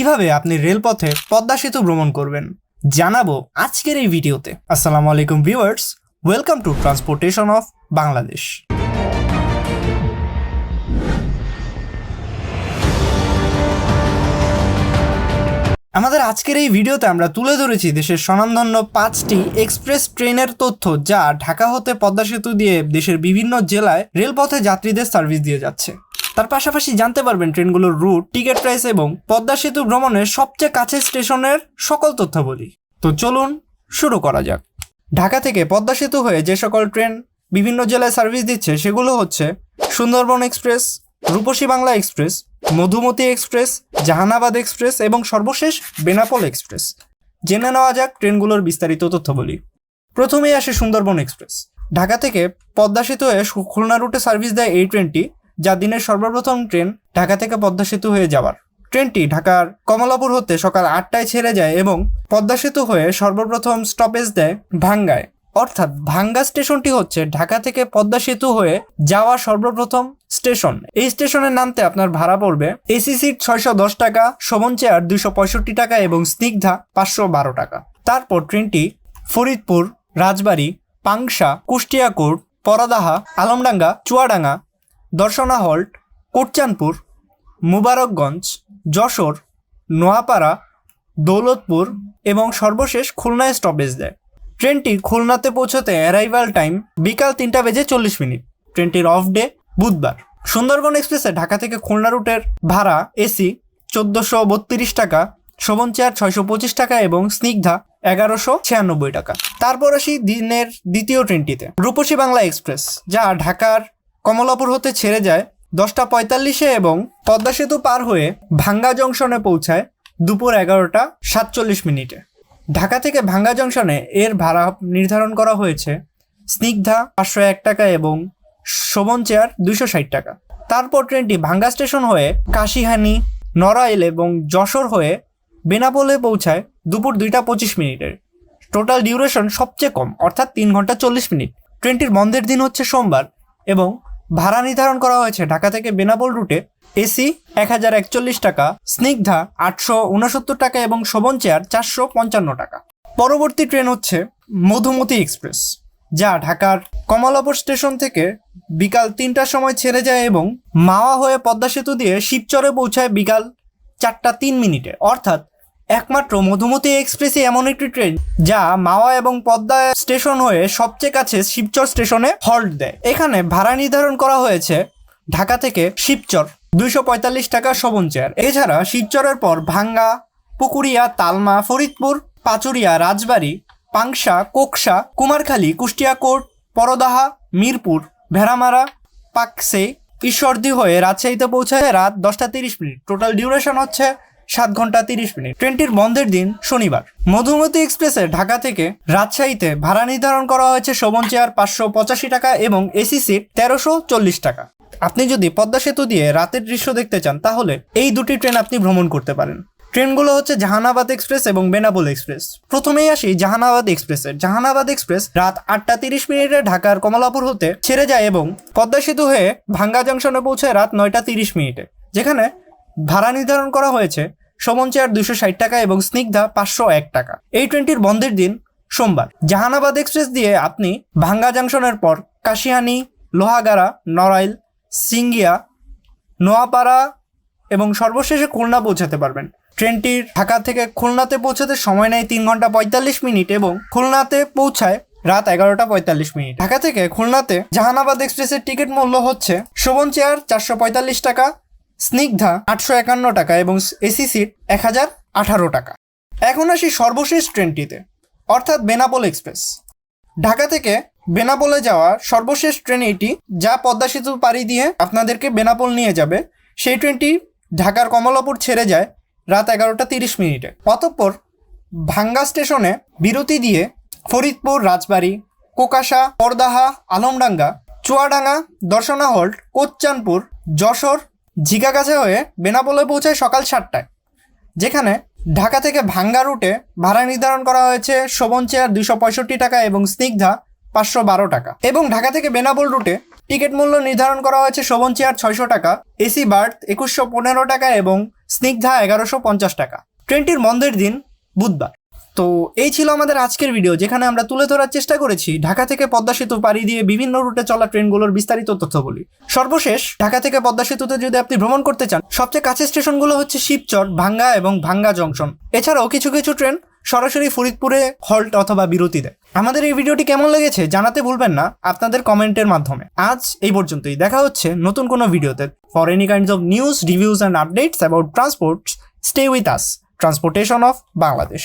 কীভাবে আপনি রেলপথে পদ্মা সেতু ভ্রমণ করবেন জানাব আজকের এই ভিডিওতে। আসসালামু আলাইকুম viewers, welcome to transportation of Bangladesh. আমাদের আজকের এই ভিডিওতে আমরা তুলে ধরেছি দেশের স্বনামধন্য পাঁচটি এক্সপ্রেস ট্রেনের তথ্য যা ঢাকা হতে পদ্মা সেতু দিয়ে দেশের বিভিন্ন জেলায় রেলপথে যাত্রীদের সার্ভিস দিয়ে যাচ্ছে। তার পাশাপাশি জানতে পারবেন ট্রেনগুলোর রুট টিকিট প্রাইস এবং পদ্মা সেতু ভ্রমণের সবচেয়ে কাছের স্টেশনের সকল তথ্যাবলী। তো চলুন শুরু করা যাক। ঢাকা থেকে পদ্মা সেতু হয়ে যে সকল ট্রেন বিভিন্ন জেলায় সার্ভিস দিচ্ছে সেগুলো হচ্ছে Sundarban express, Rupashi Bangla express, Madhumati express, Jahanabad express এবং সর্বশেষ বেনাপোল এক্সপ্রেস। জেনে নেওয়া যাক ট্রেনগুলোর বিস্তারিত তথ্যবলী। প্রথমেই আসে সুন্দরবন এক্সপ্রেস। ঢাকা থেকে পদ্মা সেতু হয়ে খুলনা রুটে সার্ভিস দেয় এই ট্রেনটি। যা দিনের সর্বপ্রথম ট্রেন ঢাকা থেকে পদ্মা সেতু হয়ে যাওয়ার। ট্রেনটি ঢাকার কমলাপুর হতে সকাল আটটায় ছেড়ে যায় এবং পদ্মা সেতু হয়ে সর্বপ্রথম স্টপেজ দেয় ভাঙ্গায়। অর্থাৎ ভাঙ্গা স্টেশনটি হচ্ছে ঢাকা থেকে পদ্মা সেতু হয়ে যাওয়া সর্বপ্রথম স্টেশন। এই স্টেশনে নামতে আপনার ভাড়া পড়বে এসি সিট ছয়শো দশ টাকা, শোভন চেয়ার দুশো পঁয়ষট্টি টাকা এবং স্নিগ্ধা পাঁচশো বারো টাকা। তারপর ট্রেনটি ফরিদপুর, রাজবাড়ী, পাংশা কুষ্টিয়া কোর্ট পরাদাহা, আলমডাঙ্গা, চুয়াডাঙ্গা দর্শনা হল্ট কোটচানপুর, মুবারকগঞ্জ, যশোর, নোয়াপাড়া, দৌলতপুর এবং সর্বশেষ খুলনায় স্টপেজ দেয়। ট্রেনটি খুলনাতে পৌঁছতে অ্যারাইভাল টাইম বিকাল তিনটা বেজে চল্লিশ মিনিট। ট্রেনটির অফ ডে বুধবার। সুন্দরবন এক্সপ্রেসে ঢাকা থেকে খুলনা রুটের ভাড়া এসি চোদ্দোশো বত্রিশ টাকা, শোভন চেয়ার ছয়শো পঁচিশ টাকা এবং স্নিগ্ধা এগারোশো ছিয়ানব্বই টাকা। তারপর আসি দিনের দ্বিতীয় ট্রেনটিতে। রূপসী বাংলা এক্সপ্রেস, যা ঢাকার কমলাপুর হতে ছেড়ে যায় দশটা পঁয়তাল্লিশে এবং পদ্মা সেতু পার হয়ে ভাঙ্গা জংশনে পৌঁছায় দুপুর এগারোটা সাতচল্লিশ মিনিটে। ঢাকা থেকে ভাঙ্গা জংশনে এর ভাড়া নির্ধারণ করা হয়েছে স্নিগ্ধা পাঁচশো এক টাকা এবং শোভন চেয়ার দুশো ষাট টাকা। তারপর ট্রেনটি ভাঙ্গা স্টেশন হয়ে কাশিহানি, নড়াইল এবং যশোর হয়ে বেনাপোলে পৌঁছায় দুপুর দুইটা পঁচিশ মিনিটের টোটাল ডিউরেশন সবচেয়ে কম, অর্থাৎ তিন ঘণ্টা চল্লিশ মিনিট। ট্রেনটির বন্ধের দিন হচ্ছে সোমবার এবং ভাড়া নির্ধারণ করা হয়েছে ঢাকা থেকে বেনাপোল রুটে। এসি এক হাজার একচল্লিশ টাকা, স্নিগ্ধা আটশো উনসত্তর টাকা এবং শোভন চেয়ার চারশো পঞ্চান্ন টাকা। পরবর্তী ট্রেন হচ্ছে মধুমতি এক্সপ্রেস, যা ঢাকার কমলাপুর স্টেশন থেকে বিকাল তিনটার সময় ছেড়ে যায় এবং মাওয়া হয়ে পদ্মা সেতু দিয়ে শিবচরে পৌঁছায় বিকাল চারটা তিন মিনিটে। অর্থাৎ একমাত্র মধুমতি এক্সপ্রেসই এমন একটি ট্রেন যা মাওয়া এবং পদ্মা স্টেশন হয়ে সবচেয়ে কাছে শিবচর স্টেশনে হল্ট দেয়। এখানে ভাড়া নির্ধারণ করা হয়েছে ঢাকা থেকে শিবচর, দুইশো পঁয়তাল্লিশ টাকা শোভন চেয়ার। এছাড়া শিবচরের পর ভাঙ্গা, পুকুরিয়া, তালমা, ফরিদপুর, পাচুরিয়া, রাজবাড়ি, পাংশা, কোকসা, কুমারখালী, কুষ্টিয়া কোর্ট, পরদাহা, মিরপুর, ভেড়ামারা, পাকসে, ঈশ্বরদী হয়ে রাজশাহীতে পৌঁছায় রাত দশটা তিরিশ মিনিট। টোটাল ডিউরেশন হচ্ছে সাত ঘণ্টা তিরিশ মিনিট। ট্রেনটির বন্ধের দিন শনিবার। মধুমতি এক্সপ্রেসে ঢাকা থেকে রাজশাহীতে ভাড়া নির্ধারণ করা হয়েছে শোভন চেয়ার পাঁচশো পঁচাশি টাকা এবং এসি সিট তেরোশো চল্লিশ টাকা। আপনি যদি পদ্মা সেতু দিয়ে রাতের দৃশ্য দেখতে চান, তাহলে এই দুটি ট্রেন আপনি ভ্রমণ করতে পারেন। ট্রেনগুলো হচ্ছে জাহানাবাদ এক্সপ্রেস এবং বেনাপোল এক্সপ্রেস। প্রথমেই আসি জাহানাবাদ এক্সপ্রেসের জাহানাবাদ এক্সপ্রেস রাত আটটা তিরিশ মিনিটে ঢাকার কমলাপুর হতে ছেড়ে যায় এবং পদ্মা সেতু হয়ে ভাঙ্গা জংশনে পৌঁছায় রাত নয়টা তিরিশ মিনিটে। যেখানে ভাড়া নির্ধারণ করা হয়েছে শোভন চেয়ার দুশো ষাট টাকা এবং স্নিগ্ধা পাঁচশো এক টাকা। এই ট্রেনটির বন্ধের দিন সোমবার। জাহানাবাদ এক্সপ্রেস দিয়ে আপনি ভাঙ্গা জংশনের পর কাশিয়ানি, লোহাগাড়া, নড়াইল, সিঙ্গিয়া, নোয়াপাড়া এবং সর্বশেষে খুলনা পৌঁছাতে পারবেন। ট্রেনটির ঢাকা থেকে খুলনাতে পৌঁছাতে সময় নেয় তিন ঘণ্টা পঁয়তাল্লিশ মিনিট এবং খুলনাতে পৌঁছায় রাত এগারোটা পঁয়তাল্লিশ মিনিট। ঢাকা থেকে খুলনাতে জাহানাবাদ এক্সপ্রেসের টিকিট মূল্য হচ্ছে শোভন চেয়ার চারশো পঁয়তাল্লিশ টাকা স্নিগ্ধা আটশো একান্ন টাকা এবং এসি সিট এক হাজার আঠারো টাকা। এখন আসি সর্বশেষ ট্রেনটিতে, অর্থাৎ বেনাপোল এক্সপ্রেস। ঢাকা থেকে বেনাপোলে যাওয়া সর্বশেষ ট্রেন এটি, যা পদ্মা সেতু পাড়ি দিয়ে আপনাদেরকে বেনাপোল নিয়ে যাবে। সেই ট্রেনটি ঢাকার কমলাপুর ছেড়ে যায় রাত এগারোটা তিরিশ মিনিটে। অতঃপর ভাঙ্গা স্টেশনে বিরতি দিয়ে ফরিদপুর, রাজবাড়ি, কোকাশা পরদাহা আলমডাঙ্গা, চুয়াডাঙ্গা, দর্শনা হল্ট, কোচ্চানপুর, যশোর ঝিকাগাছা হয়ে বেনাপোলে পৌঁছায় সকাল সাতটায়, যেখানে ঢাকা থেকে ভাঙ্গা রুটে ভাড়া নির্ধারণ করা হয়েছে শোভন চেয়ার দুশো পঁয়ষট্টি টাকা এবং স্নিগ্ধা পাঁচশো বারো টাকা। এবং ঢাকা থেকে বেনাপোল রুটে টিকিট মূল্য নির্ধারণ করা হয়েছে শোভন চেয়ার ছয়শো টাকা এসি বার্থ একুশশো পনেরো টাকা এবং স্নিগ্ধা এগারোশো পঞ্চাশ টাকা। ট্রেনটির বন্ধের দিন বুধবার। তো এই ছিল আমাদের আজকের ভিডিও যেখানে আমরা তুলে ধরার চেষ্টা করেছি ঢাকা থেকে পদ্মা সেতু পাড়ি দিয়ে বিভিন্ন রুটে চলা ট্রেনগুলোর বিস্তারিত তথ্যগুলি সর্বশেষ, ঢাকা থেকে পদ্মা সেতুতে যদি আপনি ভ্রমণ করতে চান, সবচেয়ে কাছের স্টেশনগুলো হচ্ছে শিবচর, ভাঙ্গা এবং ভাঙ্গা জংশন। এছাড়াও কিছু কিছু ট্রেন সরাসরি ফরিদপুরে হল্ট অথবা বিরতি দেয় আমাদের এই ভিডিওটি কেমন লেগেছে জানাতে ভুলবেন না, আপনাদের কমেন্টের মাধ্যমে। আজ এই পর্যন্তই, দেখা হচ্ছে নতুন কোনো ভিডিওতে for any kinds of news reviews and updates about transport stay with us transportation of Bangladesh